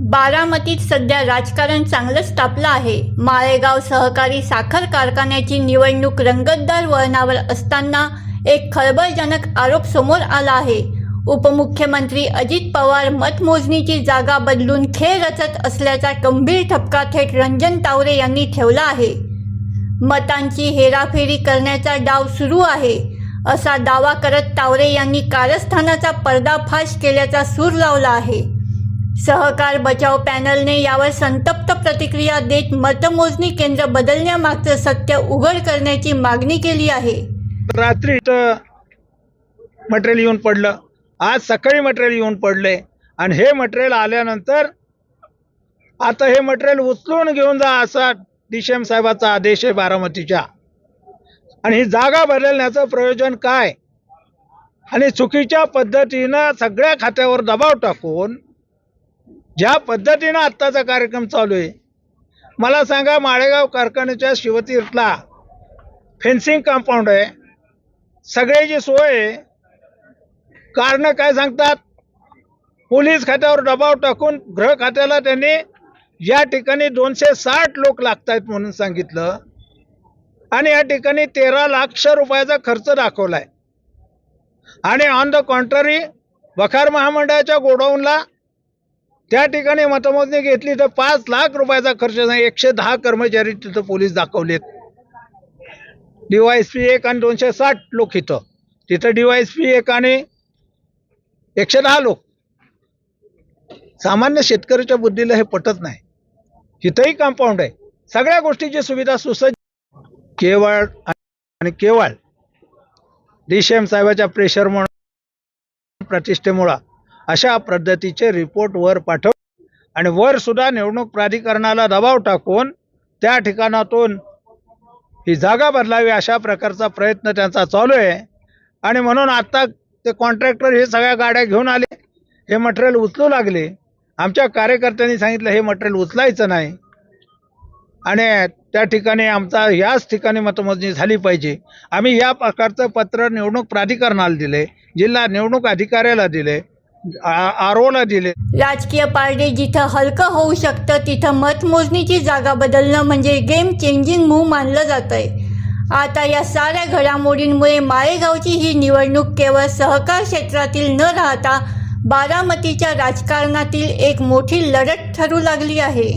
बारामतीत सध्या राजकारण चांगलंच तापलं आहे. माळेगाव सहकारी साखर कारखान्याची निवडणूक रंगतदार वळणावर असताना एक खळबळजनक आरोप समोर आला आहे. उपमुख्यमंत्री अजित पवार मतमोजणीची जागा बदलून खेळ रचत असल्याचा गंभीर ठपका थेट रंजन तावरे यांनी ठेवला आहे. मतांची हेराफेरी करण्याचा डाव सुरू आहे. असा दावा करत तावरे यांनी कारस्थानाचा पर्दाफाश केल्याचा सूर लावला आहे. सहकार बचाव पॅनलने यावर संतप्त प्रतिक्रिया देत मतमोजणी केंद्र बदलण्यामागचं सत्य उघड करण्याची मागणी केली आहे. रात्री मटेरियल येऊन पडलं. आज सकाळी मटेरियल येऊन पडले. आणि हे मटेरियल आल्यानंतर आता हे मटेरियल उचलून घेऊन जा असा डी सी एम साहेबाचा आदेश आहे बारामतीच्या. आणि ही जागा बदलण्याचं प्रयोजन काय? आणि चुकीच्या पद्धतीनं सगळ्या खात्यावर दबाव टाकून ज्या पद्धतीनं आत्ताचा कार्यक्रम चालू आहे मला सांगा माळेगाव कारखान्याच्या शिवतीर्थला फेन्सिंग कंपाऊंड आहे. सगळ्याची सोय आहे कारण काय सांगतात? पोलीस खात्यावर दबाव टाकून गृह खात्याला त्यांनी या ठिकाणी दोनशे साठ लोक लागत आहेत म्हणून सांगितलं. आणि या ठिकाणी तेरा लाख रुपयाचा खर्च दाखवला आहे आणि ऑन द कॉन्ट्ररी वखार महामंडळाच्या गोडाऊनला त्या ठिकाणी मतमोजणी घेतली तर पाच लाख रुपयाचा खर्च नाही एकशे दहा कर्मचारी तिथं पोलीस दाखवलेत. डीवायएसपी एक आणि दोनशे साठ लोक इथं. तिथं डीवायएसपी एक आणि एकशे दहा लोक. सामान्य शेतकऱ्याच्या बुद्धीला हे पटत नाही. तिथंही कंपाऊंड आहे. सगळ्या गोष्टीची सुविधा सुसज्ज. केवळ आणि केवळ. डी सी एम साहेबाच्या प्रेशरमुळं प्रतिष्ठेमुळं. अशा पद्धतीचे रिपोर्ट वर पाठव. आणि वर सुद्धा निवडणूक प्राधिकरणाला दबाव टाकून त्या ठिकाणातून ही जागा बदलावी अशा प्रकारचा प्रयत्न त्यांचा चालू आहे. आणि म्हणून आत्ता ते कॉन्ट्रॅक्टर हे सगळ्या गाड्या घेऊन आले. हे मटेरियल उचलू लागले. आमच्या कार्यकर्त्यांनी सांगितलं हे मटेरियल उचलायचं नाही. आणि त्या ठिकाणी आमचा याच ठिकाणी मतमोजणी झाली पाहिजे. आम्ही या प्रकारचं पत्र निवडणूक प्राधिकरणाला दिले जिल्हा निवडणूक अधिकाऱ्याला दिले. आरोना दिले. राजकीय पारडे जिथं हलकं होऊ शकतं तिथं मतमोजणीची जागा बदलणं म्हणजे गेम चेंजिंग मूव्ह मानलं जातंय. आता या साऱ्या घडामोडींमुळे माळेगावची ही निवडणूक केवळ सहकार क्षेत्रातील न राहता बारामतीच्या राजकारणातील एक मोठी लढत ठरू लागली आहे.